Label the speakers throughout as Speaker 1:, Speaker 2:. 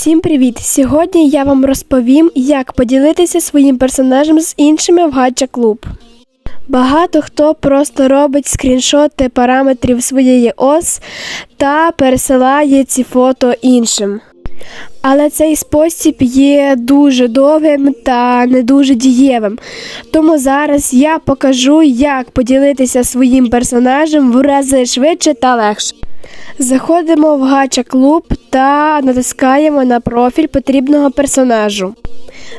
Speaker 1: Всім привіт! Сьогодні я вам розповім, як поділитися своїм персонажем з іншими в Гача Клуб. Багато хто просто робить скріншоти параметрів своєї ос та пересилає ці фото іншим. Але цей спосіб є дуже довгим та не дуже дієвим. Тому зараз я покажу, як поділитися своїм персонажем в рази швидше та легше. Заходимо в Гача Клуб та натискаємо на профіль потрібного персонажу.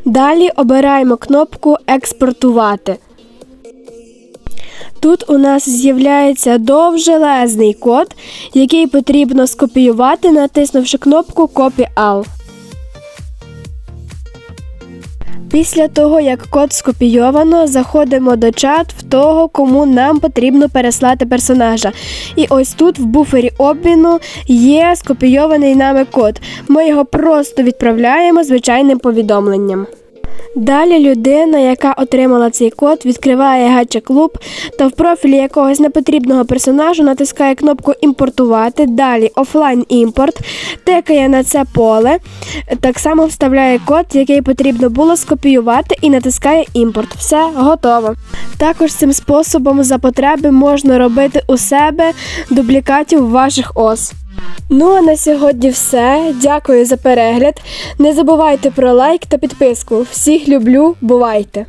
Speaker 1: Далі обираємо кнопку Експортувати. Тут у нас з'являється довжелезний код, який потрібно скопіювати, натиснувши кнопку Copy All. Після того, як код скопійовано, заходимо до чат в того, кому нам потрібно переслати персонажа. І ось тут в буфері обміну є скопійований нами код. Ми його просто відправляємо звичайним повідомленням. Далі людина, яка отримала цей код, відкриває гача клуб та в профілі якогось непотрібного персонажу натискає кнопку імпортувати. Далі офлайн імпорт, тикає на це поле, так само вставляє код, який потрібно було скопіювати, і натискає імпорт. Все готово. Також цим способом за потреби можна робити у себе дублікатів ваших ос. Ну а на сьогодні все. Дякую за перегляд. Не забувайте про лайк та підписку. Всіх люблю, бувайте!